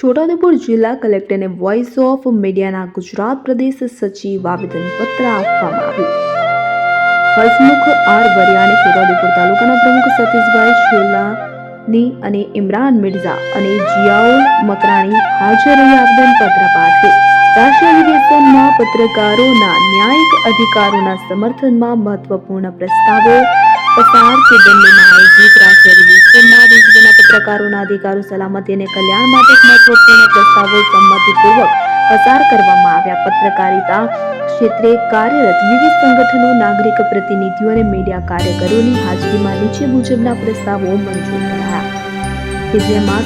છોટાઉદેપુર જિલ્લા કલેક્ટરને voice of મીડિયાના ગુજરાત પ્રદેશ સચિવ આવેદનપત્ર આપવામાં આવ્યું. હસમુખ આર વરિયાને છોટાઉદેપુર તાલુકાના પ્રમુખ સતીશભાઈ છેલ્લાની અને ઇમરાન મિર્ઝા અને જિયાઉલ મકરાણી હાજર રહી આવેદનપત્ર પાઠવ્યું રાષ્ટ્રીય અધિવેશનમાં પત્રકારોના ન્યાયિક અધિકારોના સમર્થનમાં મહત્વપૂર્ણ પ્રસ્તાવો પસાર કે પત્રકારોના અધિકારો, સલામતી અને કલ્યાણ માટે એક પ્રસ્તાવો સંમતિપૂર્વક પસાર કરવામાં આવ્યા. પત્રકારિતા ક્ષેત્રે કાર્યરત વિવિધ સંગઠનો, નાગરિક પ્રતિનિધિઓ અને મીડિયા કાર્યકરોની હાજરીમાં નીચે મુજબના પ્રસ્તાવો મંજૂર કરાયા જેમાં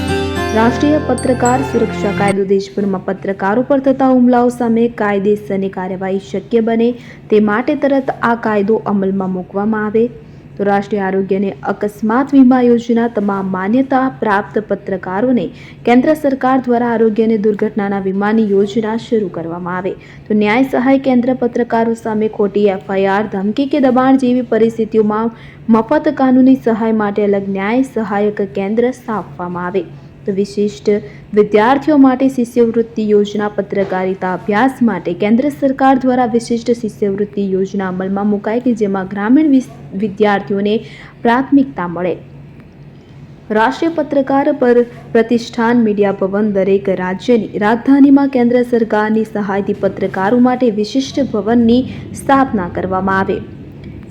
રાષ્ટ્રીય પત્રકાર સુરક્ષા કાયદો દેશભરમાં પત્રકારો પર થતા હુમલાઓ સામે કાયદેસરની કાર્યવાહી શક્ય બને તે માટે તરત આ કાયદો અમલમાં મૂકવામાં આવે. તો રાષ્ટ્રીય આરોગ્ય અકસ્માત વીમા યોજના તમામ માન્યતા પ્રાપ્ત પત્રકારોને કેન્દ્ર સરકાર દ્વારા આરોગ્ય અને દુર્ઘટનાના વીમાની યોજના શરૂ કરવામાં આવે. તો ન્યાય સહાય કેન્દ્ર પત્રકારો સામે ખોટી એફઆઈઆર, ધમકી કે દબાણ જેવી પરિસ્થિતિઓમાં મફત કાનૂની સહાય માટે અલગ ન્યાય સહાયક કેન્દ્ર સ્થાપવામાં આવે. તો વિશિષ્ટ વિદ્યાર્થીઓ માટે શિષ્યવૃત્તિ યોજના પત્રકારિતા અભ્યાસ માટે કેન્દ્ર સરકાર દ્વારા વિશિષ્ટ શિષ્યવૃત્તિ યોજના અમલમાં મુકાય કે જેમાં ગ્રામીણ વિદ્યાર્થીઓને પ્રાથમિકતા મળે. રાષ્ટ્રીય પત્રકાર પર પ્રતિષ્ઠાન મીડિયા ભવન દરેક રાજ્યની રાજધાનીમાં કેન્દ્ર સરકારની સહાયથી પત્રકારો માટે વિશિષ્ટ ભવનની સ્થાપના કરવામાં આવે.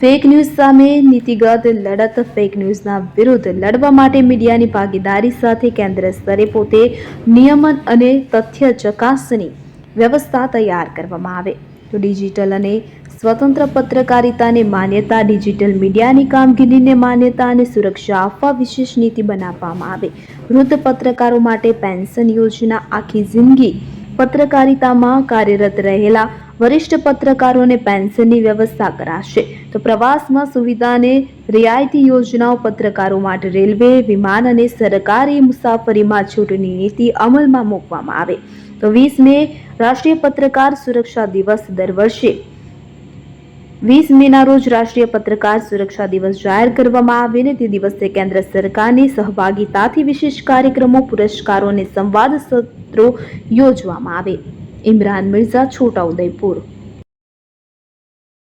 ફેક ન્યૂઝ સામે નીતિગત લડત ફેક ન્યૂઝના વિરુદ્ધ લડવા માટે મીડિયાની ભાગીદારી સાથે કેન્દ્ર સ્તરે પોતે નિયમન અને તથ્ય ચકાસણી વ્યવસ્થા તૈયાર કરવામાં આવે. તો ડિજિટલ અને સ્વતંત્ર પત્રકારિતાને માન્યતા ડિજિટલ મીડિયાની કામગીરીને માન્યતા અને સુરક્ષા આપવા વિશેષ નીતિ બનાવવામાં આવે. વૃદ્ધ પત્રકારો માટે પેન્શન યોજના આખી જિંદગી પત્રકારિતામાં કાર્યરત રહેલા વરિષ્ઠ પત્રકારોને પેન્શનની વ્યવસ્થા કરાશે. તો પ્રવાસમાં સુવિધાને રિયાયતી યોજનાઓ પત્રકારો માટે રેલવે, વિમાન અને સરકારી મુસાફરીમાં છૂટની નીતિ અમલમાં મૂકવામાં આવે. તો વીસ મે રાષ્ટ્રીય પત્રકાર સુરક્ષા દિવસ દર વર્ષે વીસ મેના રોજ રાષ્ટ્રીય પત્રકાર સુરક્ષા દિવસ જાહેર કરવામાં આવે ને તે દિવસે કેન્દ્ર સરકારની સહભાગીતાથી વિશેષ કાર્યક્રમો, પુરસ્કારો અને સંવાદ સત્રો યોજવામાં આવે. ઇમરાન મિર્ઝા છોટાઉદેપુર